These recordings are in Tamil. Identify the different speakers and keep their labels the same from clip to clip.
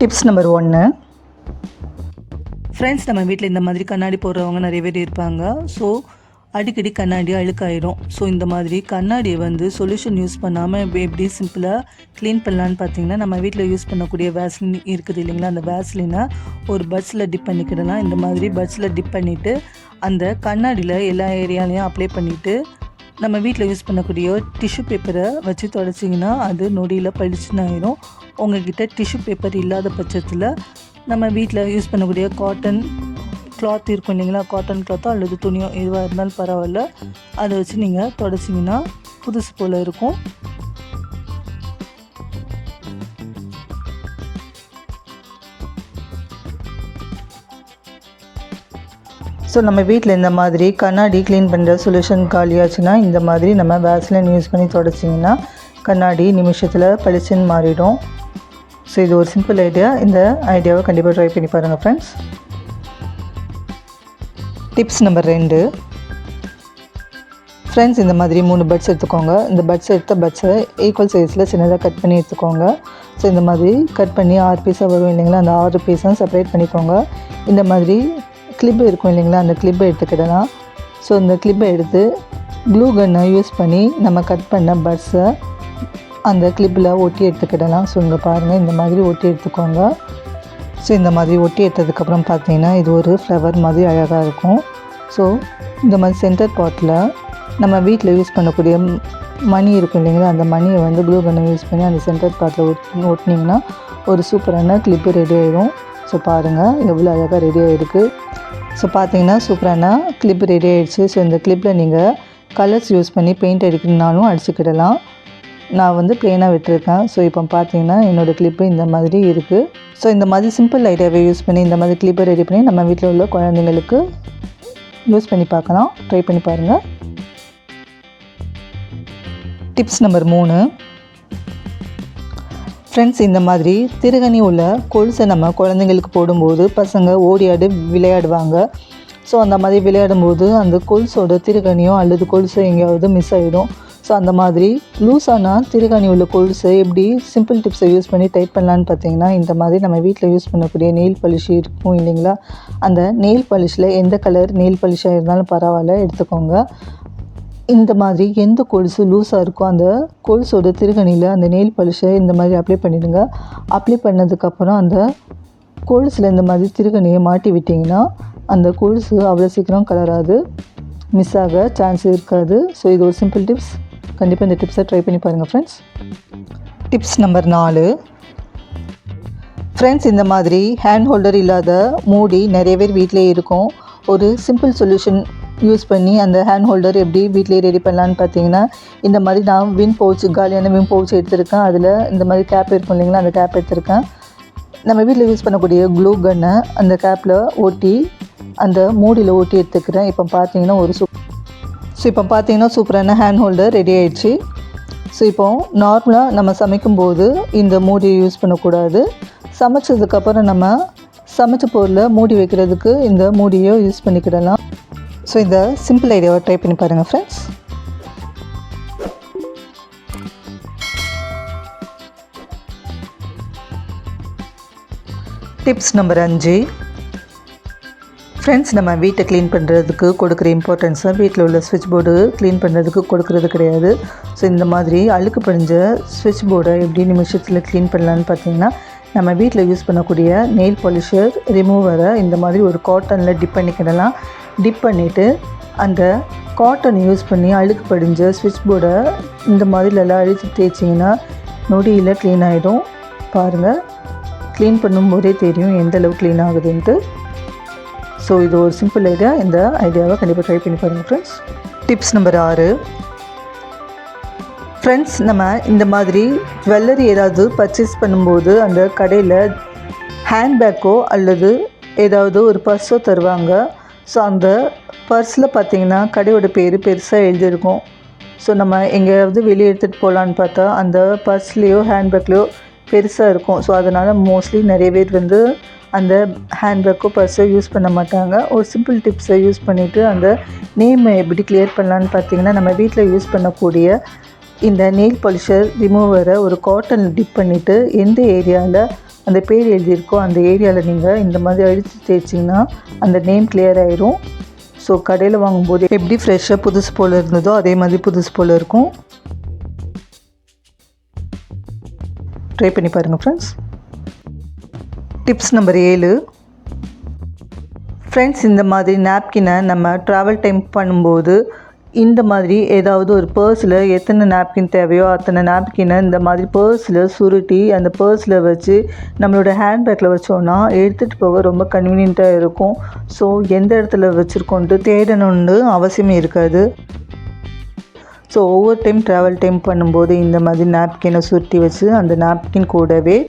Speaker 1: Tips number ஒன்று ஃப்ரெண்ட்ஸ் நம்ம வீட்டில் இந்த மாதிரி கண்ணாடி போடுறவங்க நிறைய பேர் இருப்பாங்க. ஸோ அடிக்கடி கண்ணாடி அழுக்காயிடும் ஸோ இந்த மாதிரி கண்ணாடியை வந்து சொல்யூஷன் யூஸ் பண்ணாமல் எப்படி சிம்பிளாக க்ளீன் பண்ணலான்னு பார்த்தீங்கன்னா நம்ம வீட்டில் யூஸ் பண்ணக்கூடிய வேஸ்லின் இருக்குது இல்லைங்களா? அந்த வேஸ்லினை ஒரு பட்ஸில் டிப் பண்ணிக்கிடலாம். இந்த மாதிரி பட்ஸில் டிப் பண்ணிவிட்டு அந்த கண்ணாடியில் எல்லா ஏரியாலையும் அப்ளை பண்ணிவிட்டு நம்ம வீட்டில் யூஸ் பண்ணக்கூடிய டிஷ்யூ பேப்பரை வச்சு தொடச்சிங்கன்னா அது நொடியில் பளிச்சுன்னு ஆயிரும். உங்ககிட்ட டிஷ்யூ பேப்பர் இல்லாத பட்சத்தில் நம்ம வீட்டில் யூஸ் பண்ணக்கூடிய காட்டன் கிளாத் இருக்கும் இல்லைங்களா? காட்டன் கிளாத்தோ அல்லது துணியோ எதுவாக இருந்தாலும் பரவாயில்ல. அதை வச்சு நீங்கள் தொடச்சிங்கன்னா புதுசு போல் இருக்கும். ஸோ நம்ம வீட்டில் இந்த மாதிரி கண்ணாடி க்ளீன் பண்ணுற சொல்யூஷன் காலியாச்சுன்னா இந்த மாதிரி நம்ம வேஸ்லைன் யூஸ் பண்ணி தொடச்சிங்கன்னா கண்ணாடி நிமிஷத்தில் பளிச்சுன்னு மாறிடும். ஸோ இது ஒரு சிம்பிள் ஐடியா இந்த ஐடியாவை கண்டிப்பாக ட்ரை பண்ணி பாருங்கள் ஃப்ரெண்ட்ஸ் டிப்ஸ் நம்பர் ரெண்டு. ஃப்ரெண்ட்ஸ் இந்த மாதிரி மூணு பட்ஸ் எடுத்துக்கோங்க. இந்த பட்ஸ் எடுத்த பட்ஸை ஈக்குவல் சைஸில் சின்னதாக கட் பண்ணி எடுத்துக்கோங்க. ஸோ இந்த மாதிரி கட் பண்ணி ஆறு பீஸாக வரும் இல்லைங்களா? அந்த ஆறு பீஸாக செப்பரேட் பண்ணிக்கோங்க. இந்த மாதிரி கிளிப் இருக்கும் இல்லைங்களா? அந்த கிளிப்பை எடுத்துக்கிடலாம். ஸோ அந்த கிளிப்பை எடுத்து க்ளூ கன்னை யூஸ் பண்ணி நம்ம கட் பண்ண பட்ஸை அந்த கிளிப்பில் ஒட்டி எடுத்துக்கிடலாம். ஸோ இங்கே பாருங்கள் இந்த மாதிரி ஒட்டி எடுத்துக்கோங்க. ஸோ இந்த மாதிரி ஒட்டி எடுத்ததுக்கப்புறம் பார்த்தீங்கன்னா இது ஒரு ஃப்ளவர் மாதிரி அழகாக இருக்கும். ஸோ இந்த மாதிரி சென்டர் பாட்டில் நம்ம வீட்டில் யூஸ் பண்ணக்கூடிய மணி இருக்கும் இல்லைங்களா? அந்த மணியை வந்து ப்ளூ கன்னை யூஸ் பண்ணி அந்த சென்டர் பாட்டில் ஒட்டி ஒட்டினீங்கன்னா ஒரு சூப்பரான கிளிப்பு ரெடி ஆயிடும் ஸோ பாருங்கள் எவ்வளோ அழகாக ரெடி ஆகிருக்கு ஸோ பார்த்தீங்கன்னா சூப்பரான கிளிப் ரெடி ஆகிடுச்சு ஸோ இந்த கிளிப்பில் நீங்கள் கலர்ஸ் யூஸ் பண்ணி பெயிண்ட் அடிக்கணுன்னாலும் அடிச்சுக்கிடலாம். நான் வந்து ப்ளெயினாக விட்டுருக்கேன். ஸோ இப்போ பார்த்தீங்கன்னா என்னோடய கிளிப்பு இந்த மாதிரி இருக்குது ஸோ இந்த மாதிரி சிம்பிள் ஐடியாவை யூஸ் பண்ணி இந்த மாதிரி கிளிப்பை ரெடி பண்ணி நம்ம வீட்டில் உள்ள குழந்தைங்களுக்கு யூஸ் பண்ணி பார்க்கலாம். ட்ரை பண்ணி பாருங்கள் டிப்ஸ் நம்பர் மூணு. ஃப்ரெண்ட்ஸ் இந்த மாதிரி திருகணி உள்ள கொலுசை நம்ம குழந்தைங்களுக்கு போடும்போது பசங்க ஓடியாடி விளையாடுவாங்க. ஸோ அந்த மாதிரி விளையாடும்போது அந்த கொலுசோட திருகணியோ அல்லது கொலுசோ எங்கேயாவது மிஸ் ஆகிடும் ஸோ அந்த மாதிரி லூஸான திருகணி உள்ள கொலுசை எப்படி சிம்பிள் டிப்ஸை யூஸ் பண்ணி டைட் பண்ணலான்னு பார்த்தீங்கன்னா இந்த மாதிரி நம்ம வீட்டில் யூஸ் பண்ணக்கூடிய நெயில் பளிஷ் இருக்கும் இல்லைங்களா? அந்த நெயில் பளிஷில் எந்த கலர் நெயில் பளிஷாக இருந்தாலும் பரவாயில்ல எடுத்துக்கோங்க. இந்த மாதிரி எந்த கொலுசு லூஸாக இருக்கோ அந்த கொலுசோட திருகணியில் அந்த நெயில் பலிஷை இந்த மாதிரி அப்ளை பண்ணிவிடுங்க அப்ளை பண்ணதுக்கப்புறம் அந்த கொலுசில் இந்த மாதிரி திருகணியை மாட்டி விட்டிங்கன்னா அந்த கொலுசு அவ்வளோ சீக்கிரம் கலராது மிஸ் ஆக சான்ஸ் இருக்காது. ஸோ இது ஒரு சிம்பிள் டிப்ஸ் கண்டிப்பாக இந்த டிப்ஸை ட்ரை பண்ணி பாருங்கள் ஃப்ரெண்ட்ஸ் டிப்ஸ் நம்பர் நாலு. ஃப்ரெண்ட்ஸ் இந்த மாதிரி ஹேண்ட் ஹோல்டர் இல்லாத மூடி நிறைய பேர் வீட்டிலே இருக்கும். ஒரு சிம்பிள் சொல்யூஷன் யூஸ் பண்ணி அந்த ஹேண்ட் ஹோல்டர் எப்படி வீட்டிலேயே ரெடி பண்ணலான்னு பார்த்தீங்கன்னா இந்த மாதிரி நான் வின் பவுச் காலியான வின் பவுச் எடுத்திருக்கேன். அதில் இந்த மாதிரி கேப் இருக்கும் இல்லைங்களா அந்த கேப் எடுத்திருக்கேன். நம்ம வீட்டில் யூஸ் பண்ணக்கூடிய க்ளூ கன்னை அந்த கேப்பில் ஒட்டி அந்த மூடியில் ஒட்டி எடுத்துக்கிறேன். இப்போ பார்த்தீங்கன்னா ஒரு சூப் ஸோ இப்போ பார்த்தீங்கன்னா சூப்பரான ஹேண்ட் ஹோல்டர் ரெடி ஆயிடுச்சு. ஸோ இப்போ நார்மலாக நம்ம சமைக்கும்போது இந்த மூடியை யூஸ் பண்ணக்கூடாது. சமைச்சதுக்கப்புறம் நம்ம சமைச்ச பொருளை மூடி வைக்கிறதுக்கு இந்த மூடியை யூஸ் பண்ணிக்கிடலாம். ஸோ இந்த சிம்பிள் ஐடியாவை ட்ரை பண்ணி பாருங்கள் ஃப்ரெண்ட்ஸ் டிப்ஸ் நம்பர் அஞ்சு. ஃப்ரெண்ட்ஸ் நம்ம வீட்டை க்ளீன் பண்ணுறதுக்கு கொடுக்குற இம்பார்ட்டன்ஸை வீட்டில் உள்ள ஸ்விட்ச் போர்டு க்ளீன் பண்ணுறதுக்கு கொடுக்குறது கிடையாது. ஸோ இந்த மாதிரி அழுக்கு படிஞ்ச ஸ்விட்ச் போர்டை எப்படி நிமிஷத்தில் க்ளீன் பண்ணலான்னு பார்த்தீங்கன்னா நம்ம வீட்டில் யூஸ் பண்ணக்கூடிய நெயில் பாலிஷர் ரிமூவரை இந்த மாதிரி ஒரு காட்டனில் டிப் பண்ணிக்கிடலாம். டிப் பண்ணிவிட்டு அந்த காட்டன் யூஸ் பண்ணி அழுக்கு படிஞ்ச ஸ்விட்ச் போர்டை இந்த மாதிரிலெல்லாம் அழித்து தேய்ச்சிங்கன்னா நொடியில் க்ளீன் ஆகிடும் பாருங்கள் க்ளீன் பண்ணும்போதே தெரியும் எந்த அளவு க்ளீன் ஆகுதுன்ட்டு. ஸோ இது ஒரு சிம்பிள் ஐடியா இந்த ஐடியாவை கண்டிப்பாக ட்ரை பண்ணி பாருங்கள் ஃப்ரெண்ட்ஸ் டிப்ஸ் நம்பர் ஆறு. ஃப்ரெண்ட்ஸ் நம்ம இந்த மாதிரி ஜுவல்லரி ஏதாவது பர்ச்சேஸ் பண்ணும்போது அந்த கடையில் ஹேண்ட்பேக்கோ அல்லது ஏதாவது ஒரு பர்ஸோ தருவாங்க. ஸோ அந்த பர்ஸில் பார்த்தீங்கன்னா கடையோட பேர் பெருசாக எழுதியிருக்கும். ஸோ நம்ம எங்கேயாவது வெளியே எடுத்துகிட்டு போகலான்னு பார்த்தா அந்த பர்ஸ்லேயோ ஹேண்ட்பேக்லேயோ பெருசாக இருக்கும். ஸோ அதனால் மோஸ்ட்லி நிறைய பேர் வந்து அந்த ஹேண்ட்பேக்கோ பர்ஸோ யூஸ் பண்ண மாட்டாங்க. ஒரு சிம்பிள் டிப்ஸை யூஸ் பண்ணிவிட்டு அந்த நேமை எப்படி கிளியர் பண்ணலான்னு பார்த்தீங்கன்னா நம்ம வீட்டில் யூஸ் பண்ணக்கூடிய இந்த நெயில் பாலிஷர் ரிமூவரை ஒரு காட்டன் டிப் பண்ணிவிட்டு எந்த ஏரியாவில் அந்த பேர் எழுதியிருக்கோ அந்த ஏரியாவில் நீங்கள் இந்த மாதிரி அழித்து தேய்ச்சிங்கன்னா அந்த நேம் கிளியர் ஆயிரும். ஸோ கடையில் வாங்கும்போது எப்படி ஃப்ரெஷ்ஷாக புதுசு போல் இருந்ததோ அதே மாதிரி புதுசு போல் இருக்கும். ட்ரை பண்ணி பாருங்கள் ஃப்ரெண்ட்ஸ் டிப்ஸ் நம்பர் ஏழு. ஃப்ரெண்ட்ஸ் இந்த மாதிரி நாப்கினை நம்ம ட்ராவல் டைம் பண்ணும்போது இந்த மாதிரி ஏதாவது ஒரு பர்ஸில் எத்தனை நாப்கின் தேவையோ அத்தனை நாப்கினை இந்த மாதிரி பர்ஸில் சுருட்டி அந்த பர்ஸில் வச்சு நம்மளோட ஹேண்ட்பேக்கில் வச்சோன்னா எடுத்துகிட்டு போக ரொம்ப கன்வீனியண்ட்டாக இருக்கும். ஸோ எந்த இடத்துல வச்சுருக்கோன்ட்டு தேடணும்னு அவசியமே இருக்காது. ஸோ ஒவ்வொரு டைம் ட்ராவல் டைம் பண்ணும்போது இந்த மாதிரி நாப்கினை சுருட்டி வச்சு அந்த நாப்கின் கூடவே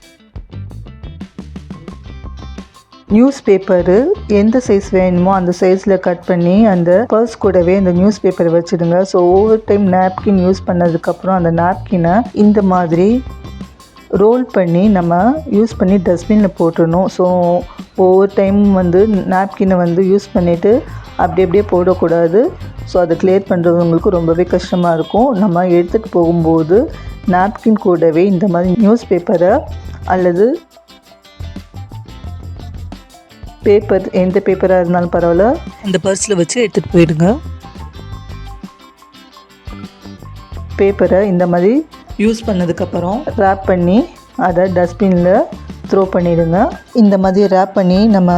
Speaker 1: நியூஸ் பேப்பரு எந்த சைஸ் வேணுமோ அந்த சைஸில் கட் பண்ணி அந்த பர்ஸ் கூடவே அந்த நியூஸ் பேப்பரை வச்சுடுங்க. ஸோ ஒவ்வொரு டைம் நாப்கின் யூஸ் பண்ணதுக்கப்புறம் அந்த நாப்கினை இந்த மாதிரி ரோல் பண்ணி நம்ம யூஸ் பண்ணி டஸ்ட்பினில் போட்டுடணும். ஸோ ஒவ்வொரு டைம் வந்து நாப்கினை வந்து யூஸ் பண்ணிவிட்டு அப்படி அப்படியே போடக்கூடாது. ஸோ அதை கிளியர் பண்ணுறவங்களுக்கு ரொம்பவே கஷ்டமாக இருக்கும். நம்ம எடுத்துகிட்டு போகும்போது நாப்கின் கூடவே இந்த மாதிரி நியூஸ் பேப்பரை அல்லது பேப்பர் எந்த பேப்பராக இருந்தாலும் பரவாயில்ல. அந்த பர்ஸில் வச்சு எடுத்துகிட்டு போயிடுங்க. பேப்பரை இந்த மாதிரி யூஸ் பண்ணதுக்கப்புறம் ரேப் பண்ணி அதை டஸ்ட்பினில் த்ரோ பண்ணிவிடுங்க இந்த மாதிரி ரேப் பண்ணி நம்ம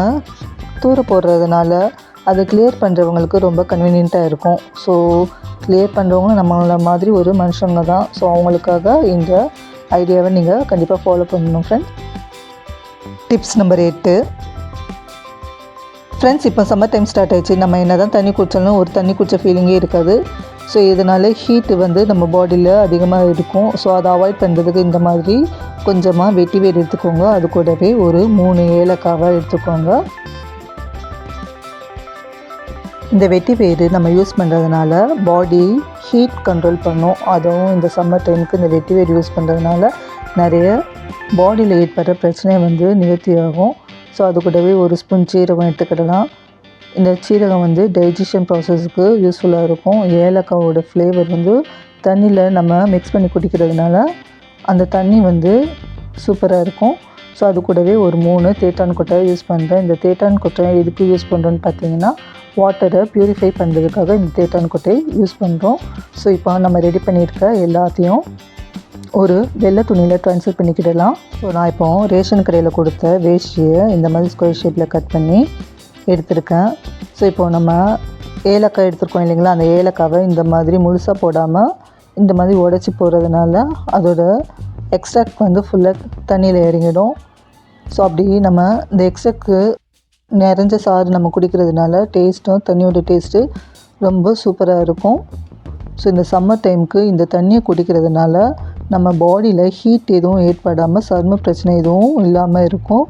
Speaker 1: தூர போடுறதுனால அதை கிளியர் பண்ணுறவங்களுக்கு ரொம்ப கன்வீனியண்ட்டாக இருக்கும். ஸோ கிளியர் பண்ணுறவங்க நம்மள மாதிரி ஒரு மனுஷங்க தான். ஸோ அவங்களுக்காக இந்த ஐடியாவை நீங்கள் கண்டிப்பாக ஃபாலோ பண்ணணும் ஃப்ரெண்ட்ஸ் டிப்ஸ் நம்பர் எட்டு ஃப்ரெண்ட்ஸ் இப்போ சம்மர் டைம் ஸ்டார்ட் ஆயிடுச்சு. நம்ம என்ன தான் தண்ணி குடித்தாலும் ஒரு தண்ணி குடித்த ஃபீலிங்கே இருக்காது. ஸோ இதனால் ஹீட்டு வந்து நம்ம பாடியில் அதிகமாக இருக்கும். ஸோ அதை அவாய்ட் பண்ணுறதுக்கு இந்த மாதிரி கொஞ்சமாக வெட்டி வேர் எடுத்துக்கோங்க. அது கூடவே ஒரு மூணு ஏலக்காவாக எடுத்துக்கோங்க. இந்த வெட்டி வேர் நம்ம யூஸ் பண்ணுறதுனால பாடி ஹீட் கண்ட்ரோல் பண்ணும். அதுவும் இந்த சம்மர் டைமுக்கு இந்த வெட்டி வேர் யூஸ் பண்ணுறதுனால நிறைய பாடியில் ஏற்படுற பிரச்சனை வந்து நிவர்த்தி ஆகும். ஸோ அது கூடவே ஒரு ஸ்பூன் சீரகம் எடுத்துக்கிடலாம். இந்த சீரகம் வந்து டைஜஷன் ப்ராசஸுக்கு யூஸ்ஃபுல்லாக இருக்கும். ஏலக்காவோட ஃப்ளேவர் வந்து தண்ணியில் நம்ம மிக்ஸ் பண்ணி குடிக்கிறதுனால அந்த தண்ணி வந்து சூப்பராக இருக்கும். ஸோ அது கூடவே ஒரு மூணு தேட்டான் கொட்டை யூஸ் பண்ணுறேன் இந்த தேட்டான் கொட்டை எதுக்கு யூஸ் பண்ணுறோன்னு பார்த்தீங்கன்னா வாட்டரை ப்யூரிஃபை பண்ணுறதுக்காக இந்த தேட்டான் கொட்டை யூஸ் பண்ணுறோம் ஸோ இப்போ நம்ம ரெடி பண்ணியிருக்க எல்லாத்தையும் ஒரு வெள்ளை துணியில் ட்ரான்ஸ்ஃபர் பண்ணிக்கிடலாம். ஸோ நான் இப்போ ரேஷன் கடையில் கொடுத்த வேஷ்டியை இந்த மாதிரி ஸ்கொயர் ஷேப்பில் கட் பண்ணி எடுத்திருக்கேன். ஸோ இப்போது நம்ம ஏலக்காய் எடுத்துருக்கோம் இல்லைங்களா? அந்த ஏலக்காவை இந்த மாதிரி முழுசாக போடாமல் இந்த மாதிரி உடச்சி போகிறதுனால அதோட எக்ஸ்ட்ராக்ட் வந்து ஃபுல்லாக தண்ணியில் இறங்கிடும். ஸோ அப்படி நம்ம இந்த எக்ஸ்ட்ராக்கு நிறைஞ்ச சாறு நம்ம குடிக்கிறதுனால டேஸ்ட்டும் தண்ணியோட டேஸ்ட்டு ரொம்ப சூப்பராக இருக்கும். ஸோ இந்த சம்மர் டைமுக்கு இந்த தண்ணியை குடிக்கிறதுனால நம்ம பாடியில் ஹீட் எதுவும் ஏற்படாமல் சர்ம பிரச்சனை எதுவும் இல்லாமல் இருக்கும்.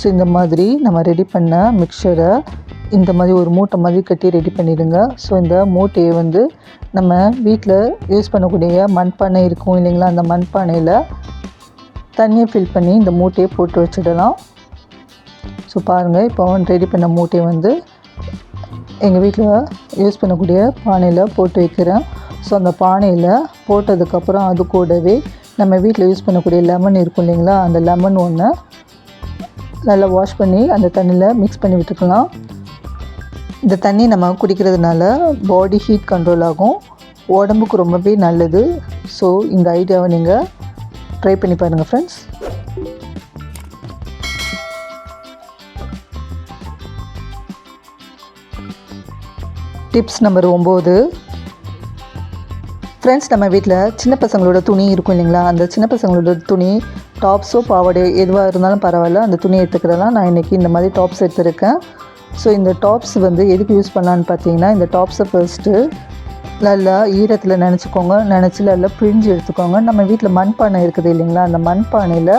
Speaker 1: ஸோ இந்த மாதிரி நம்ம ரெடி பண்ண மிக்சரை இந்த மாதிரி ஒரு மூட்டை மாதிரி கட்டி ரெடி பண்ணிடுங்க. ஸோ இந்த மூட்டையை வந்து நம்ம வீட்டில் யூஸ் பண்ணக்கூடிய மண்பானை இருக்கும் இல்லைங்களா? அந்த மண்பானையில் தண்ணியை ஃபில் பண்ணி இந்த மூட்டையை போட்டு வச்சிடலாம். ஸோ பாருங்கள் இப்போ ரெடி பண்ண மூட்டையை வந்து எங்கள் வீட்டில் யூஸ் பண்ணக்கூடிய பானையில் போட்டு வைக்கிறேன். ஸோ அந்த பானையில் போட்டதுக்கப்புறம் அது கூடவே நம்ம வீட்டில் யூஸ் பண்ணக்கூடிய லெமன் இருக்கும் இல்லைங்களா? அந்த லெமன் ஒன்று நல்லா வாஷ் பண்ணி அந்த தண்ணியில் மிக்ஸ் பண்ணி விட்டுக்கலாம். இந்த தண்ணி நம்ம குடிக்கிறதுனால பாடி ஹீட் கண்ட்ரோல் ஆகும். உடம்புக்கு ரொம்பவே நல்லது. ஸோ இந்த ஐடியாவை நீங்கள் ட்ரை பண்ணி பாருங்கள் ஃப்ரெண்ட்ஸ் டிப்ஸ் நம்பர் ஒம்பது. ஃப்ரெண்ட்ஸ் நம்ம வீட்டில் சின்ன பசங்களோட துணி இருக்கும் இல்லைங்களா? அந்த சின்ன பசங்களோட துணி டாப்ஸோ பாவாடை எதுவாக இருந்தாலும் பரவாயில்ல. அந்த துணி எடுத்துக்கிறதெல்லாம் நான் இன்றைக்கி இந்த மாதிரி டாப்ஸ் எடுத்திருக்கேன். ஸோ இந்த டாப்ஸ் வந்து எதுக்கு யூஸ் பண்ணலான்னு பார்த்தீங்கன்னா இந்த டாப்ஸை ஃபர்ஸ்ட்டு நல்லா ஈரத்தில் நினச்சிக்கோங்க. நினச்சி நல்லா பிழிஞ்சு எடுத்துக்கோங்க. நம்ம வீட்டில் மண்பானை இருக்குது இல்லைங்களா? அந்த மண்பானையில்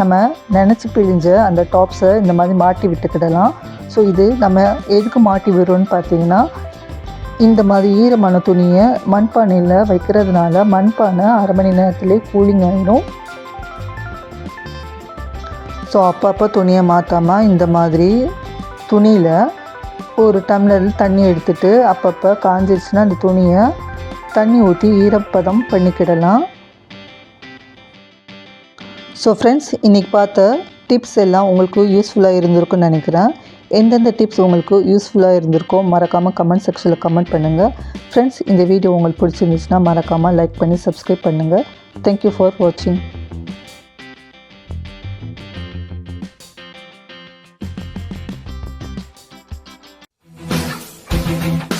Speaker 1: நம்ம நினச்சி பிழிஞ்ச அந்த டாப்ஸை இந்த மாதிரி மாட்டி விட்டுக்கிடலாம். ஸோ இது நம்ம எதுக்கு மாட்டி விடுறோம்னு பார்த்தீங்கன்னா இந்த மாதிரி ஈரமான துணியை மண்பானையில் வைக்கிறதுனால மண்பானை அரை மணி நேரத்துலேயே கூலிங் ஆகிடும் ஸோ அப்பப்போ துணியை மாற்றாமல் இந்த மாதிரி துணியில் ஒரு டம்ளர் தண்ணி எடுத்துட்டு அப்பப்போ காஞ்சிருச்சுன்னா அந்த துணியை தண்ணி ஊற்றி ஈரப்பதம் பண்ணிக்கிடலாம் ஸோ ஃப்ரெண்ட்ஸ் இன்றைக்கி பார்த்த டிப்ஸ் எல்லாம் உங்களுக்கு யூஸ்ஃபுல்லாக இருந்திருக்குன்னு நினைக்கிறேன். எந்தெந்த டிப்ஸ் உங்களுக்கு யூஸ்ஃபுல்லாக இருந்திருக்கோ மறக்காமல் கமெண்ட் செக்ஷனில் கமெண்ட் பண்ணுங்கள் ஃப்ரெண்ட்ஸ் இந்த வீடியோ உங்களுக்கு பிடிச்சிருந்துச்சுன்னா மறக்காமல் லைக் பண்ணி சப்ஸ்கிரைப் பண்ணுங்கள் தேங்க்யூ ஃபார் வாட்சிங்
Speaker 2: Thank